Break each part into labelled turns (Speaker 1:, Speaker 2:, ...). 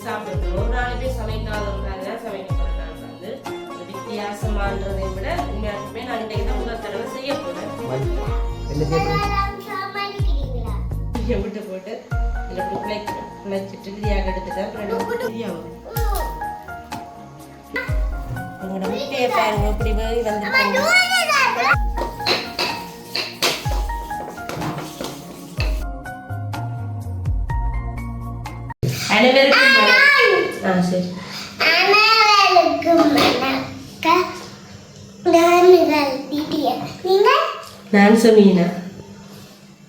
Speaker 1: சாப்பிடணும் ஒரு நாளைக்கு சமைக்காதவங்க சமைக்க போறேன் வந்து வித்தியாசமான்றதை விட உண்மையாலுமே நான் இன்றைக்கு தான் முதல் தடவை செய்ய போறேன். விட்டு போட்டு இதில் பிழைச்சிட்டு விதியாக எடுத்துட்டா அப்புறம் விதியாகும் உங்களோட முட்டையை பாருங்க இப்படி வந்து அனைவருக்கும் வணக்கம். ஆ சரி நான் சொன்னீங்கன்னா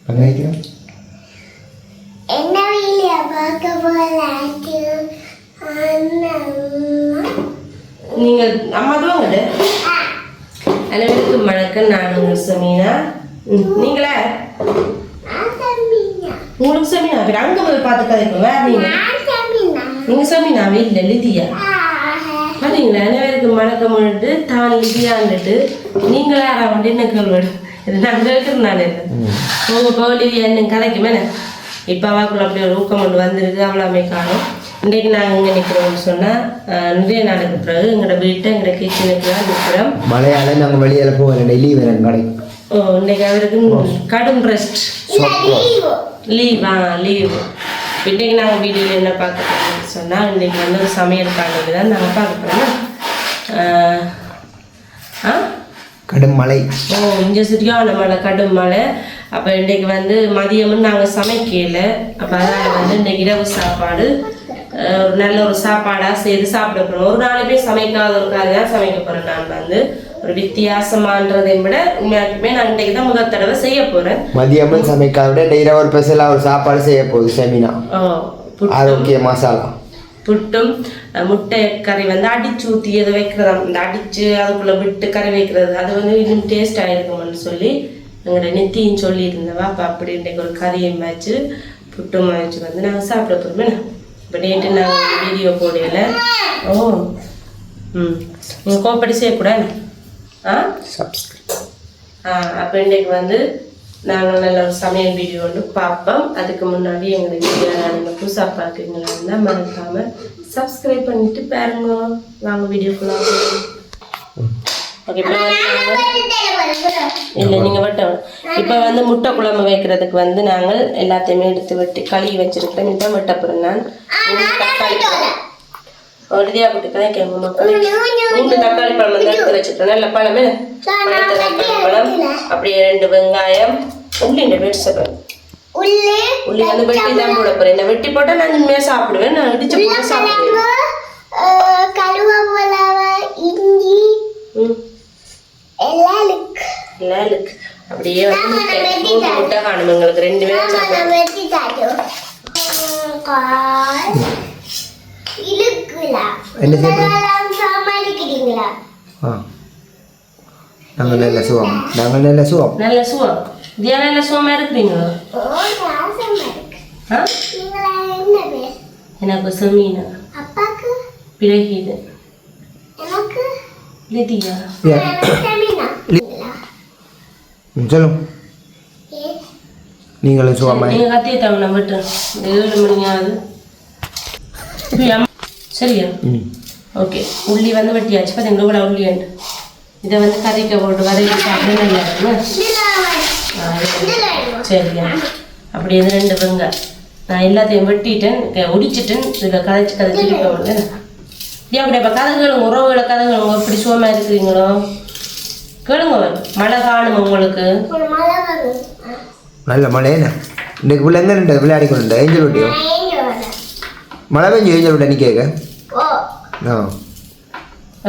Speaker 2: அங்கே வைக்கிறோம்
Speaker 3: என்ன வீடியோ பார்க்க போலாச்சு
Speaker 1: நீங்கள் அம்மா துவங்கடு அனைவருக்கும் வணக்கம் நான் உங்கள் சமீனா ம், நீங்களா உங்களுக்கு சமீனா அப்புறம் அங்கே போய் பார்த்து கதைக்கும் வேற நீங்க? நீங்க சமீனாவே இல்லை லிதியா. பார்த்தீங்களா அனைவருக்கும் வணக்கம் பண்ணிட்டு தான் லிதியான்ட்டு நீங்களா வந்து என்ன கேள்வி இது நான் கேட்குறேன் நான் உங்க பவுலியா என்ன கதைக்குமே இப்போ அவாக்குள்ள அப்படி ஒரு ஊக்கம் கொண்டு வந்திருக்கு அவ்வளோமே காணும். இன்றைக்கு நாங்கள் இங்கே நிற்கிறோம்னு சொன்னால் நிறைய நாளுக்கு பிறகு எங்களோட வீட்டை எங்களோட கிச்சனுக்குலாம் நிற்கிறோம்
Speaker 2: மழையால நாங்கள் வெளியில் போகல லீவ் எனக்கு கடை.
Speaker 1: ஓ இன்னைக்கு அவருக்கு கடும் ரெஸ்ட் லீவ் ஆ லீவ் இன்னைக்கு நாங்கள் வீடியோவில் என்ன பார்க்க போறோம்னு சொன்னால் இன்னைக்கு வந்து ஒரு சமையல் காலையில் தான் நாங்கள் பார்க்க போகிறோம் ஆ
Speaker 2: கடும் மழை.
Speaker 1: ஓ இங்கே சரியான மழை கடும் மழை. அப்போ இன்றைக்கு வந்து மதியமும் நாங்கள் சமைக்கல. அப்போ அதனால் வந்து இன்றைக்கு இரவு சாப்பாடு ஒரு நல்ல ஒரு சாப்பாடாக செய்து சாப்பிட போகிறோம் ஒரு நாளுமே சமைக்காத ஒரு தான் சமைக்க போகிறேன் நான் வந்து ஒரு வித்தியாசமான்றதை விட உண்மையாலுமே நான் இன்றைக்கு தான் முதல் தடவை செய்ய போகிறேன்
Speaker 2: மதியமும் சமைக்காத விட டெய்லி ஒரு ஸ்பெஷலாக ஒரு சாப்பாடு செய்ய போகுது செமினா. ஆரோக்கிய மசாலா.
Speaker 1: புட்டும் முட்டை கறி வந்து அடிச்சு ஊற்றி எதை வைக்கிறதா இந்த அடிச்சு அதுக்குள்ளே விட்டு கறி வைக்கிறது அது வந்து இன்னும் டேஸ்ட் ஆகிருக்கும்னு சொல்லி எங்களோட நித்தின்னு சொல்லியிருந்தவா அப்போ அப்படி இன்றைக்கு ஒரு கறியும் வச்சு புட்டும் வச்சு வந்து நாங்கள் சாப்பிட போகிறோமே இப்போ நேற்று நாங்கள் வீடியோ போடையில ஓ ம். கோப்படி செய்யக்கூடாது. அப்போ இன்றைக்கு வந்து நாங்கள் நல்ல ஒரு சமையல் வீடியோ ஒன்று பார்ப்போம். அதுக்கு முன்னாடி எங்களை வீடியோ நீங்கள் புதுசாக பார்க்குறீங்களா இருந்தால் மறக்காமல் சப்ஸ்கிரைப் பண்ணிட்டு பாருங்க. வாங்க வீடியோக்குள்ள ஓகே இப்போ இல்லை நீங்கள் வெட்டணும் இப்போ வந்து முட்டை குழம்பு வைக்கிறதுக்கு வந்து நாங்கள் எல்லாத்தையுமே எடுத்து வெட்டி கழுவி வச்சிருக்கிறோம் இதான் வெட்ட போகிறேன் நான் தக்காளி உறுதியாக போட்டு கதைக்க மக்கள் மூணு தக்காளி பழம் வந்து எடுத்து வச்சுட்டோம். நல்ல பழமே. பழம். அப்படியே ரெண்டு வெங்காயம். உள்ளி இந்த வெடிச்சப்ப
Speaker 3: உள்ளே
Speaker 1: உள்ளி வந்து வெட்டி தான் போட போறேன். இந்த வெட்டி போட்டால் நான் இனிமேல் சாப்பிடுவேன். நான் இடிச்சு போட்டு சாப்பிடுவேன்.
Speaker 3: இருக்கு
Speaker 1: அப்படியே வந்து முட்டை மூணு முட்டை காணும் எங்களுக்கு ரெண்டு பேரும் சாப்பிடுவோம்
Speaker 3: நம்ம வெட்டி தாட்டோம் கால் இழுக்குலா
Speaker 2: என்ன ஆ. நாங்கள் நல்ல சுகம் நாங்கள் நல்ல சுகம்
Speaker 1: நல்ல சுவம். தியா நல்ல சுவமா இருக்கிறீங்களோ?
Speaker 3: நீங்களா
Speaker 1: எனக்கு செமீனா.
Speaker 3: அப்பாக்கு?
Speaker 1: பிறகிது.
Speaker 3: எனக்கு?
Speaker 1: லிதியா.
Speaker 2: ஏன்?
Speaker 3: செமினா.
Speaker 2: ம், சொல்லுங்க.
Speaker 3: ஏ?
Speaker 2: நீங்களும் சுகமா
Speaker 1: நீங்க கத்திய தமிழ் விட்டு ஏழு இப்படி அம்மா- சரியா?
Speaker 2: ம்
Speaker 1: ஓகே உள்ளி வந்து வெட்டியாச்சு பார்த்தீங்களா இவ்வளோ உள்ளி உண்டு இதை வந்து கறிக்க போட்டு வதக்கி சாப்பிட நல்லா இருக்குமா சரியா அப்படி இது ரெண்டு வெங்காயம் நான் எல்லாத்தையும் வெட்டிட்டேன் உடிச்சிட்டேன் இதில் கதைச்சு கதைச்சு இருக்க முடியல ஏன் அப்படி அப்போ கதைகளுங்க உறவுகளை கதைகளுங்க எப்படி சுகமாக இருக்கிறீங்களோ கேளுங்க மழை காணும் உங்களுக்கு
Speaker 2: நல்ல மழை என்ன இன்றைக்கு பிள்ளைங்க ரெண்டு விளையாடி கொண்டு ஏஞ்சல் விட்டியோ மழை பெஞ்சு ஏஞ்சல் விட்ட நீ கேட்க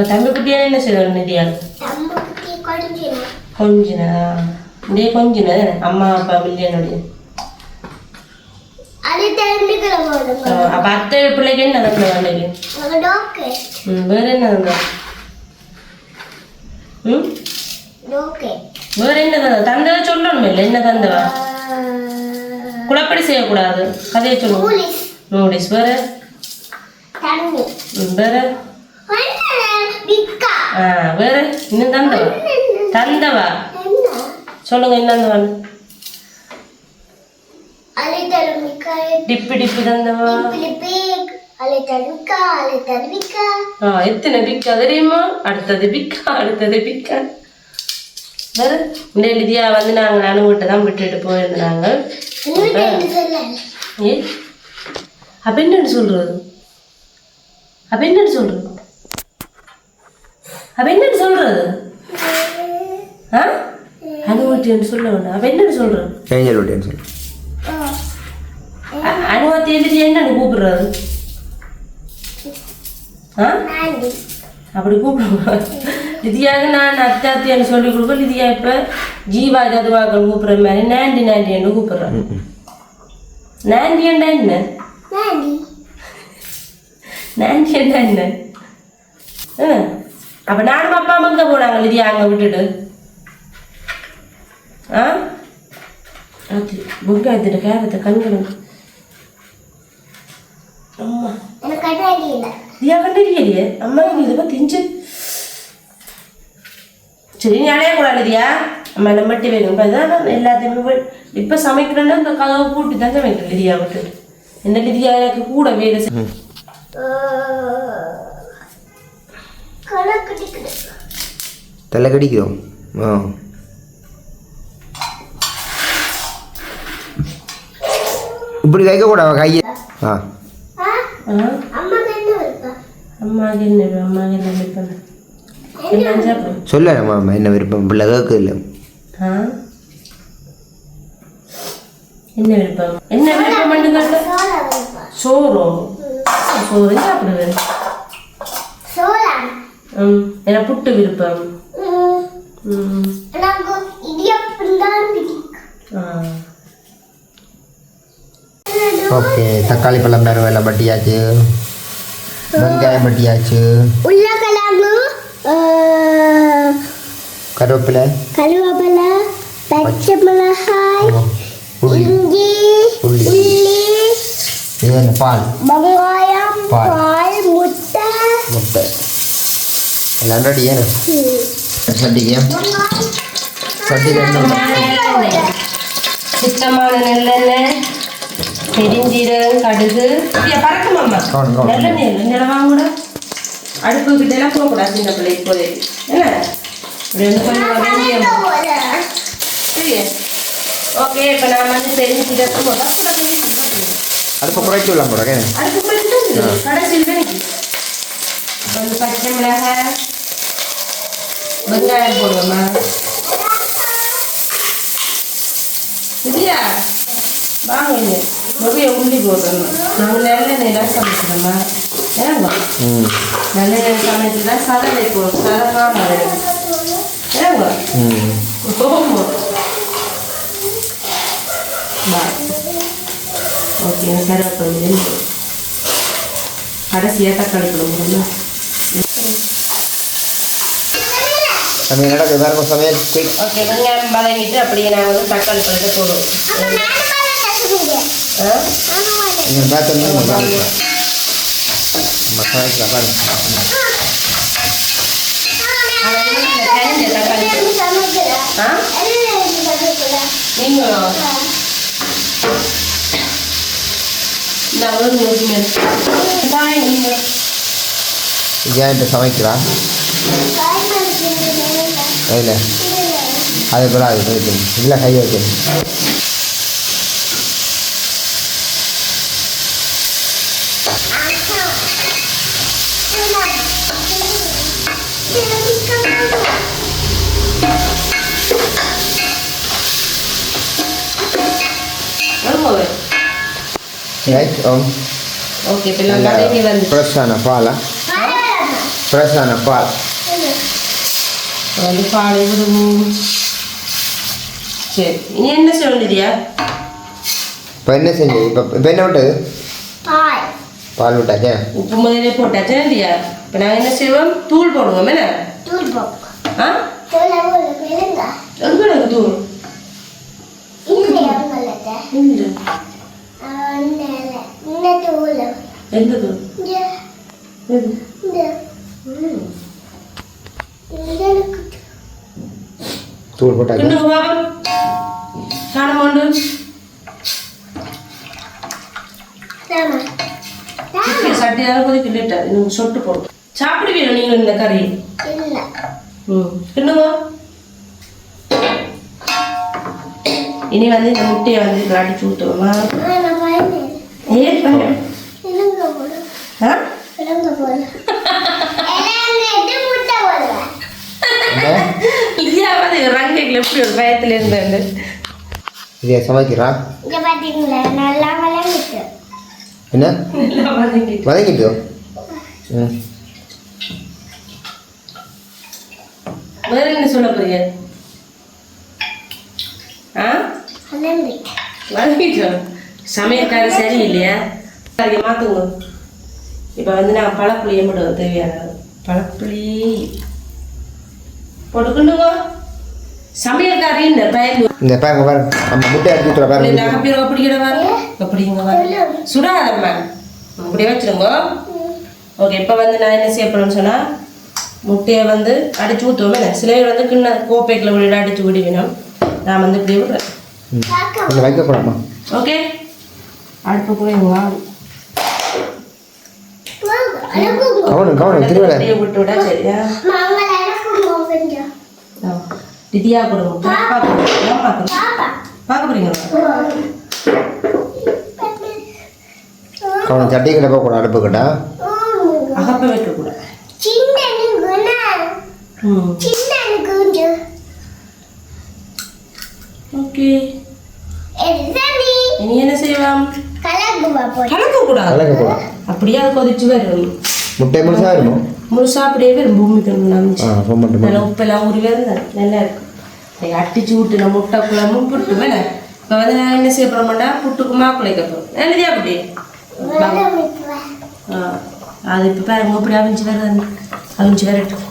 Speaker 1: தம்பி குட்டியான என்ன செய்யணும் நிதியா கொஞ்சின இதே கொஞ்சின அம்மா அப்பா மில்லியனுடைய அப்போ அத்தை பிள்ளைக்கு என்ன தந்த ம் வேற என்ன தந்தா ம்
Speaker 3: டாக்டர்
Speaker 1: வேற என்ன தந்தா தந்ததை சொல்லணும் இல்லை என்ன தந்தவா குழப்படி செய்யக்கூடாது கதையை சொல்லுங்க
Speaker 3: போலீஸ்
Speaker 1: நோட்டீஸ் வேற வேற வேற இன்னும் தந்தவா தந்தவா சொல்லுங்க
Speaker 3: மிக்காய்
Speaker 1: டிப்பி டிப்பி தந்தவா எத்தனை பிக்கா தெரியுமா அடுத்தது பிக்கா அடுத்தது பிக்கா வேற இந்த எழுதியா வந்து நாங்கள் அணுகிட்ட தான் விட்டுட்டு போயிருந்தாங்க அப்ப என்னன்னு சொல்றது அப்ப என்னன்னு சொல்றது? அப்ப என்னன்னு சொல்றது? அனுமதின்னு சொல்ல வேண்டாம் அப்ப என்னன்னு சொல்றது?
Speaker 2: ஏஞ்சல் விட்டேன்னு சொல்லு
Speaker 1: அனுமதி எழுதி என்னன்னு கூப்பிடுறது? அப்படி கூப்பிடுவோம் லிதியாக நான் அத்தாத்தியான்னு சொல்லி கொடுக்க லிதியா இப்போ ஜீவா ஜதுவாக்கள் கூப்பிடுற மாதிரி நாண்டி நாண்டின்னு கூப்பிடுறேன் நாண்டியண்டா என்ன?
Speaker 3: ஆண்டி
Speaker 1: நாண்டியண்டா என்ன ஆ அப்போ நானும் அப்பா அம்மா எங்கே போனாங்க லிதியா அங்கே விட்டுட்டு ஆ அது வெங்காயத்திட்ட கேரத்தை கண்களும் அம்மா லியா கண்டிருக்கலையே அம்மா இதை பற்றி திஞ்சு சரி நீ அலைய கூடாது இல்லையா அம்மா நம்ம மட்டும் வேணும் இப்போ அதான் எல்லாத்தையுமே இப்போ சமைக்கிறேன்னா இந்த கதவை பூட்டி தான் சமைக்கிறேன் லிதியா விட்டு என்ன லிதியா எனக்கு கூட வேலை
Speaker 2: தலை கடிக்கிறோம் ஆ. இப்படி வைக்கக்கூடாது கையை? ஆ. சொல்ல மாமா என்ன விருப்பம்? பிள்ளை கேட்க இல்லை.
Speaker 1: ஆ? என்ன விருப்பம்? என்ன விருப்பம் சோறோ சோறு சாப்பிடுவேன்
Speaker 3: சோளா
Speaker 1: ம் எனக்கு புட்டு விருப்பம்
Speaker 3: ம்
Speaker 1: ம்
Speaker 3: எனக்கு இடியப்பம் தான் பிடிக்கும்
Speaker 1: ஆ
Speaker 2: ஓகே தக்காளி பழம் வேறு வேலை பட்டியாச்சு வெங்காயம் பட்டியாச்சு
Speaker 3: உருளைக்கிழங்கு
Speaker 2: கருவேப்பிலை
Speaker 3: கருவேப்பிலை பச்சை மிளகாய்
Speaker 2: புளி
Speaker 3: இஞ்சி
Speaker 2: உள்ளி. இது என்ன பால்.
Speaker 3: வெங்காயம்
Speaker 2: பால்.
Speaker 3: முட்டை.
Speaker 2: முட்டை. எல்லாம் ரெடி ஏன்னு சட்டிக்கு. சட்டிக்கு
Speaker 1: சுத்தமான நல்லெண்ணெய் பெருஞ்சீரகம் கடுகு. நல்லெண்ணெய் நிலவாங்க கூட. அடுப்பு கிட்ட எல்லாம் போகக்கூடாது சின்ன பிள்ளை இப்போதைக்கு என்ன? கொஞ்சம் ஓகே இப்போ நான் வந்து பெருஞ்சீரகம் முதல்ல நிக்குது. வந்து பச்சை மிளகாய் வெங்காயம் போடுவோம்மா இல்லையா வாங்க நிறைய உள்ளி போடணும் நாங்கள் நல்லெண்ணெயெல்லாம் சமைக்கிறோம்மா ஏங்க
Speaker 2: ம்
Speaker 1: நல்லெண்ணெய் சமைச்சு தான் சதை வைப்போம் சதமாக ஏங்க ஓமோ வா ஓகே கருவேப்பிலை கடைசியாக தக்காளி குழம்பு
Speaker 2: சமையல் நடக்குது வேறு சமையல் குயிக்
Speaker 1: ஓகே வெங்காயம் வதங்கிட்டு அப்படியே நான் வந்து தக்காளி பழத்தை போடுவோம் ஆ
Speaker 2: நீங்கள் பார்த்து மசாலா
Speaker 1: ஆ நீங்களும் இந்த ஒரு நூறு மேல் தாய் நீங்கள்
Speaker 2: ஏன் இப்போ சமைக்கிறா அதில் அது கூட அது வைக்கணும் இதில் கை வைக்கணும் ரைட் ஓம்
Speaker 1: ஓகே இப்போ நான் வதங்கி வந்து
Speaker 2: ஃப்ரெஷ்ஷான பாலா ஃப்ரெஷ்ஷான பால்
Speaker 1: வந்து பாலை விடுவோம் சரி நீ என்ன வேண்டியதியா
Speaker 2: இப்போ என்ன செஞ்சு இப்போ இப்போ என்ன விட்டது பால் விட்டாச்சே
Speaker 1: உப்பு முதலே போட்டாச்சா இல்லையா இப்போ நாங்கள் என்ன செய்வோம் தூள் போடுவோம் என்ன ஆ எங்கே எனக்கு தூள் இல்லை எந்த தூள் எது
Speaker 2: தூள் போட்டாச்சு
Speaker 1: கிண்டுக்கு உண்டு. இன்னும் சொட்டு போடும் சாப்பிடுவீங்க நீங்கள் இந்த கறி?
Speaker 3: இல்ல.
Speaker 1: ம். என்னங்க இனி வந்து இந்த முட்டையை வந்து
Speaker 3: நான் பயந்தேன்
Speaker 1: ஏன் பயம்?
Speaker 3: இலங்க போல
Speaker 1: ஆ
Speaker 3: இலங்க போல இலங்க முட்டை போடுவேன்
Speaker 2: என்ன
Speaker 1: இல்லையா வந்து ரங்கைகள் எப்படி ஒரு பயத்தில் இருந்தாங்க
Speaker 2: இதை சமைக்கிறா
Speaker 3: இங்க பாத்தீங்களா நல்லா விளங்கிட்டு
Speaker 2: என்ன
Speaker 1: வதங்கிட்டு.
Speaker 2: வதங்கிட்டோ ம்
Speaker 1: வேற என்ன சொல்ல போறீங்க ஆ வதங்கிட்டோம் சமையல்கார சரி இல்லையா சரிங்க மாற்றுங்க இப்போ வந்து நான் பழப்புளியை மட்டும் தேவையானது பழப்புளி போட்டுக்கணுங்க சமையல்காரி இந்த பயந்து
Speaker 2: இந்த பாருங்க பாருங்க. நம்ம முட்டை அடிச்சு ஊற்றுற பாருங்க.
Speaker 1: அப்படிங்க சுடாதம்மா. அப்படியே வச்சிருங்க. ஓகே இப்போ வந்து நான் என்ன செய்ய போறேன்னு சொன்னா முட்டையை வந்து அடிச்சு ஊற்றுவோமே சில பேர் வந்து கிண்ண கோப்பைக்குள்ள விட அடிச்சு விடுவினோம் நான் வந்து இப்படி விடுறேன்
Speaker 2: ம். இங்கே வைக்கக்கூடாமா
Speaker 1: ஓகே. அடுப்பு போய்
Speaker 2: கவனம் கவனம் திருவிழா.
Speaker 1: அப்படியே விட்டு விடா சரியா? திதியா கொடுங்க பாப்பா. கொடுங்க ஏம்மா கொடுங்க
Speaker 3: பாப்பா
Speaker 1: பார்க்க போறீங்க
Speaker 2: கவனம் சட்டி கிட்ட போகக்கூடாது அடுப்பு கிட்ட
Speaker 1: அகப்ப
Speaker 3: கொஞ்சம்
Speaker 1: ஓகே. இனி என்ன செய்யலாம்?
Speaker 3: கலக்கு
Speaker 1: அப்படியே அது கொதிச்சு வரும்.
Speaker 2: முட்டை முழுசாக இருக்கும்?
Speaker 1: முழுசா அப்படியே வரும். பூமிக்கு நல்லா உப்பெல்லாம் உருவி இருந்தா நல்லா இருக்கும். அட்டிச்சு விட்டுன முட்டை குழம்பும் புட்டு வேணே இப்போ வந்து நான் என்ன செய்ய போகிறோம்டா புட்டுக்கு மாப்பிள்ளை கேட்போம் எழுதியா அப்படி ஆ அது இப்போ பாருங்க இப்படி அவிஞ்சு வருது அவிஞ்சு வரட்டும்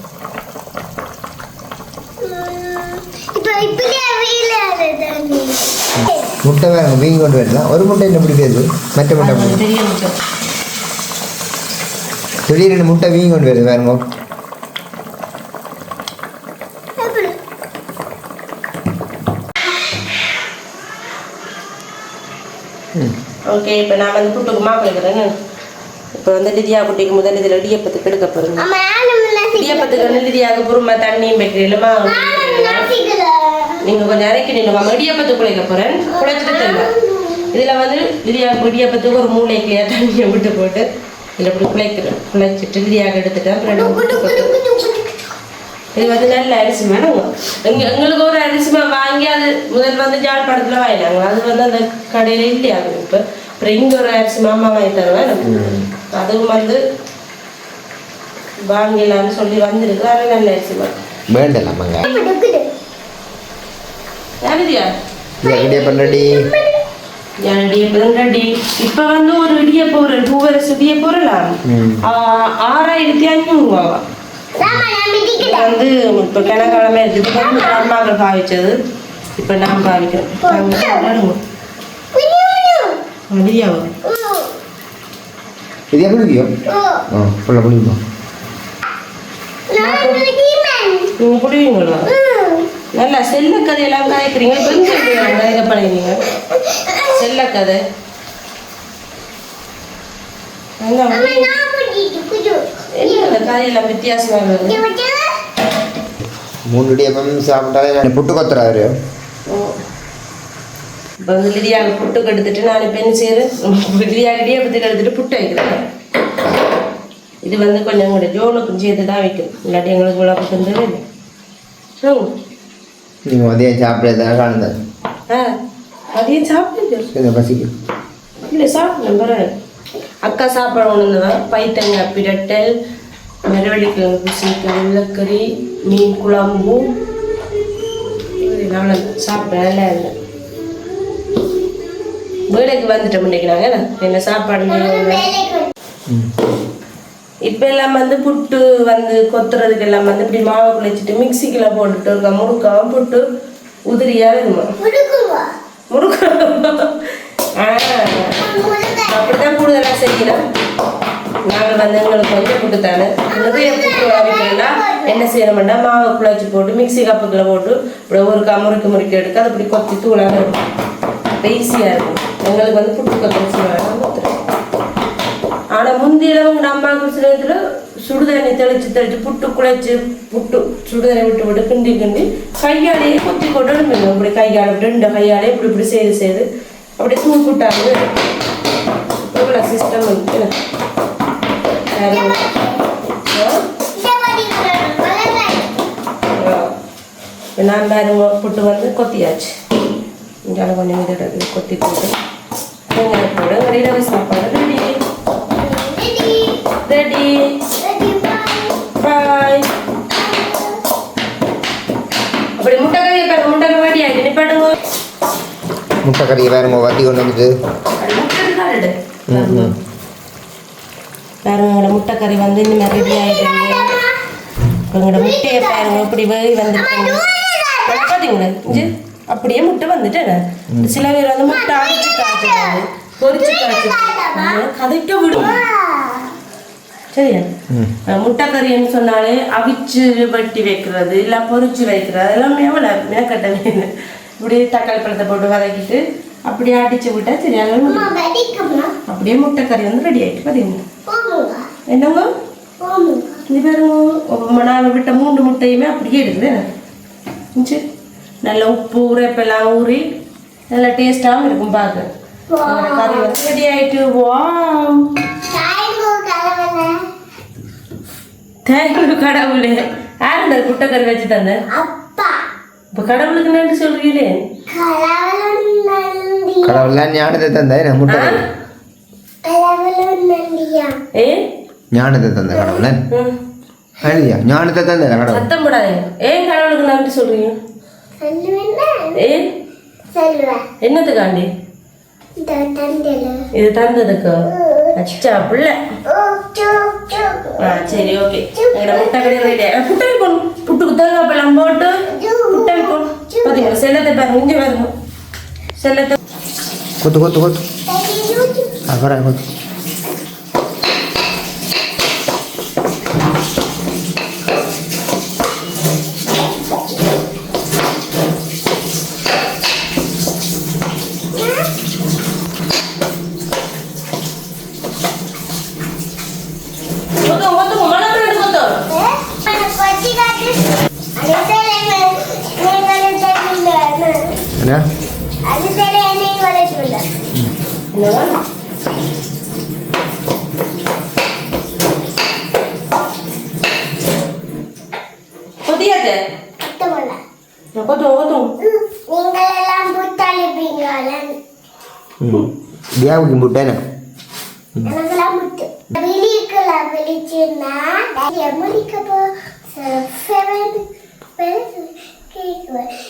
Speaker 2: முட்டை வேற வீங்கி கொண்டு வரலாம். ஒரு முட்டை என்ன பிடிக்காது மற்ற முட்டை.
Speaker 1: தெரிய முட்டை
Speaker 2: திடீர்னு முட்டை வீங்கி கொண்டு வருது வேறுங்க
Speaker 3: எப்படி
Speaker 1: ஓகே இப்போ நான் வந்து புட்டுக்கு மாப்பிள்ளை இருக்கிறேன்னு. இப்போ வந்து லிதியா குட்டிக்கு முதல் இதில் இடியப்பத்துக்கு எடுக்க
Speaker 3: நானும்
Speaker 1: இடியப்பத்துக்கு வந்து லிதியாக பொறுமை தண்ணியும்
Speaker 3: நசிக்கல
Speaker 1: நீங்கள் கொஞ்சம் இறக்கி நின்றுவாங்க இடியப்பத்துக்கு குழைக்க போகிறேன் குழைச்சிட்டு தெரியல இதில் வந்து லிதியா இடியப்பத்துக்கு ஒரு மூளைக்கு தண்ணியை விட்டு போட்டு இதில் இப்படி குழைக்கிறேன் குழைச்சிட்டு லிதியாக எடுத்துட்டு அப்புறம் ரெண்டு முட்டை கொத்து. இது வந்து நல்ல அரிசி வேணும் எங்க எங்களுக்கு ஒரு அரிசிமா வாங்கி அது முதல் வந்து ஜாழ்ப்பாணத்தில் வாங்கினாங்க. அது வந்து அந்த கடையில் இல்லையா இப்போ? அப்புறம் இங்கே ஒரு அரிசி மாமா வாங்கி தருவேன். அதுவும் வந்து வாங்கிடலாம்னு சொல்லி வந்திருக்கு. அது நல்ல அரிசிமா
Speaker 2: வேண்டலாமாங்க?
Speaker 1: யாருதியா ரெடி. இப்போ வந்து ஒரு இடியப்போ ஒரு பூவரசு இடியப்போ வரலாம்
Speaker 2: ம்.
Speaker 1: ஆறாயிரத்தி இது வந்து இப்போ கிணக்காலமே இருக்குது அம்மாக்கள் பாவிச்சது. இப்போ நான் பாவிக்கிறேன்.
Speaker 2: இது எப்படி முடியும் ஆ ஃபுல்லாக முடியுமா
Speaker 1: நீங்கள் குடிவீங்களா நல்லா செல்ல கதையெல்லாம் கதைக்கிறீங்க பெண் கதை பண்ணுவீங்க செல்ல கதை கதையெல்லாம் வித்தியாசமாக
Speaker 2: மூணு இடியப்பம் சாப்பிட்டாலே புட்டு கொத்துறாரு
Speaker 1: இப்போ லிடியாக புட்டுக்கு எடுத்துட்டு நான் இப்போ என்ன செய்யறேன் லிடியாக இடியப்பத்துக்கு எடுத்துட்டு புட்டு வைக்கிறேன். இது வந்து கொஞ்சம் கூட ஜோனுக்கும் சேர்த்து தான் வைக்கணும் இல்லாட்டி எங்களுக்கு இவ்வளோ பக்கம் இல்லை
Speaker 2: நீங்கள் மதியம் சாப்பிட்றதுனால காணுந்தது
Speaker 1: ஆ அதையும் சாப்பிடுது
Speaker 2: இந்த பசிக்கு
Speaker 1: இல்லை சாப்பிடணும் பரவாயில்ல. அக்கா சாப்பிடணுன்னு பைத்தங்காய் பிரட்டல் மரவள்ளிக்கிழங்கு பூசணிக்காய் வெள்ளக்கறி மீன் குழம்பு. அவ்வளோ சாப்பிட்டேன் நல்லா இருந்தேன் வேலைக்கு வந்துட்டோம் இன்னைக்கு நாங்கள் என்ன சாப்பாடு இப்போ எல்லாம் வந்து புட்டு வந்து கொத்துறதுக்கு எல்லாம் வந்து இப்படி மாவை குழைச்சிட்டு மிக்சிக்குள்ள போட்டுட்டு இருக்க முறுக்காவும் புட்டு உதிரியா வருமா முறுக்கு ஆ. அப்படித்தான் கூடுதலாக செய்யணும் நாங்கள் வந்து எங்களுக்கு கொஞ்சம் புட்டு தானே. நிறைய புட்டு வாங்கிட்டோம்னா என்ன செய்யணும்னா மாவை குழச்சி போட்டு மிக்ஸி கப்புக்குள்ள போட்டு இப்படி ஒரு கா முறுக்கு முறுக்கி எடுத்து அதை இப்படி கொத்தி தூளாக இருக்கும். ஈஸியாக இருக்கும். எங்களுக்கு வந்து புட்டுக்க கொத்தரிசி வேணும் ஆனா முந்தியெல்லாம் உங்க அம்மாவுக்கு சில சுடுதண்ணி தெளிச்சு தெளிச்சு புட்டு குழைச்சு புட்டு சுடுதண்ணி விட்டு விட்டு கிண்டி கிண்டி கையாலேயே கொத்தி கொண்டு இப்படி கையால இப்படி ரெண்டு கையாலே இப்படி இப்படி செய்து செய்து அப்படி தூள் புட்டாங்க இவ்வளோ சிஸ்டம் வந்து நான் பாருங்க புட்டு வந்து கொத்தியாச்சு. இங்கே கொஞ்சம் இதோட கொத்தி போட்டு வரையில சாப்பாடு ரெடி
Speaker 3: பாய்
Speaker 1: அப்படி முட்டை கறி பாருங்க முட்டை கறி ரெடி ஆகிட்டு நிப்பாட்டுங்க
Speaker 2: முட்டை கறியை வேறுங்க வத்தி கொண்டு வந்துட்டு
Speaker 1: அது முட்டை இருந்தா ரெடி
Speaker 2: ம், ம்.
Speaker 1: பாருங்க எங்களோட முட்டை கறி வந்து மாதிரி ரெடி ஆகிட்டு எங்களோட முட்டையை பாருங்க இப்படி வேகி வந்துட்டு பார்த்தீங்களா அப்படியே முட்டை வந்துட்டேன். சில பேர் வந்து முட்டை அடிச்சு காய்ச்சுறாங்க பொரிச்சு காய்ச்சுறாங்க கதைக்க விடும். சரியா முட்டை கறின்னு சொன்னாலே அவிச்சு வட்டி வைக்கிறது இல்லை பொரிச்சு வைக்கிறது எல்லாமே எவ்வளோ மேக்கட்ட வேணும் இப்படி தக்காளி பழத்தை போட்டு வதக்கிட்டு அப்படியே அடிச்சு விட்டா சரி அதெல்லாம்
Speaker 3: வெடிக்குமா
Speaker 1: அப்படியே முட்டை கறி வந்து ரெடி ஆயிட்டு பார்த்தீங்க
Speaker 3: போமுங்க
Speaker 1: என்னங்க இது பாருங்க. நாங்கள் விட்ட மூன்று முட்டையுமே அப்படியே இருக்குது இருந்துச்சு நல்ல உப்பு உரைப்பெல்லாம் ஊறி நல்ல டேஸ்டாகவும் இருக்கும் பார்க்க. கறி வந்து ரெடி
Speaker 3: தாய்மோ கலவல
Speaker 1: தேங்க்யூ கடவுளே. யார் இந்த குட்டை கறி வச்சு
Speaker 3: அப்பா.
Speaker 1: இப்போ கடவுளுக்கு நன்றி சொல்றீங்களே.
Speaker 2: கடவுள்லாம் ஞானத்தை தந்த என்ன முட்டை
Speaker 1: ஏ?
Speaker 2: ஞானத்தை தந்த கடவுளன் ஞானத்தை தந்த கடவுள்.
Speaker 1: சத்தம் போடாதீங்க ஏன் கடவுளுக்கு நன்றி சொல்றீங்க? என்னத்துக்காண்டி இது தந்ததுக்கு? அச்சா பிள்ளை. சரி ஓகே. எங்களோட முட்டை கடை ரெடி புட்டை வைக்கணும் புட்டுக்கு தேங்காய் பழம் போட்டு புட்டை வைக்கணும் பார்த்தீங்களா செல்லத்தை பாருங்க இங்கே பாருங்க செல்லத்தை.
Speaker 2: கொத்து கொத்து கொத்து. அப்புறம் கொத்து
Speaker 1: கொத்தும் கொத்தும் மழை ரெண்டு கொத்தும்
Speaker 3: கொச்சி காட்டு அது தெரியல நீ வளர்த்தல
Speaker 2: என்ன
Speaker 3: அது தெரியல நீ வளர்த்தல
Speaker 1: என்னவா கொத்தியாச்சே
Speaker 3: அத்தமல
Speaker 1: கொத்தும் கொத்தும்
Speaker 3: நீங்கள்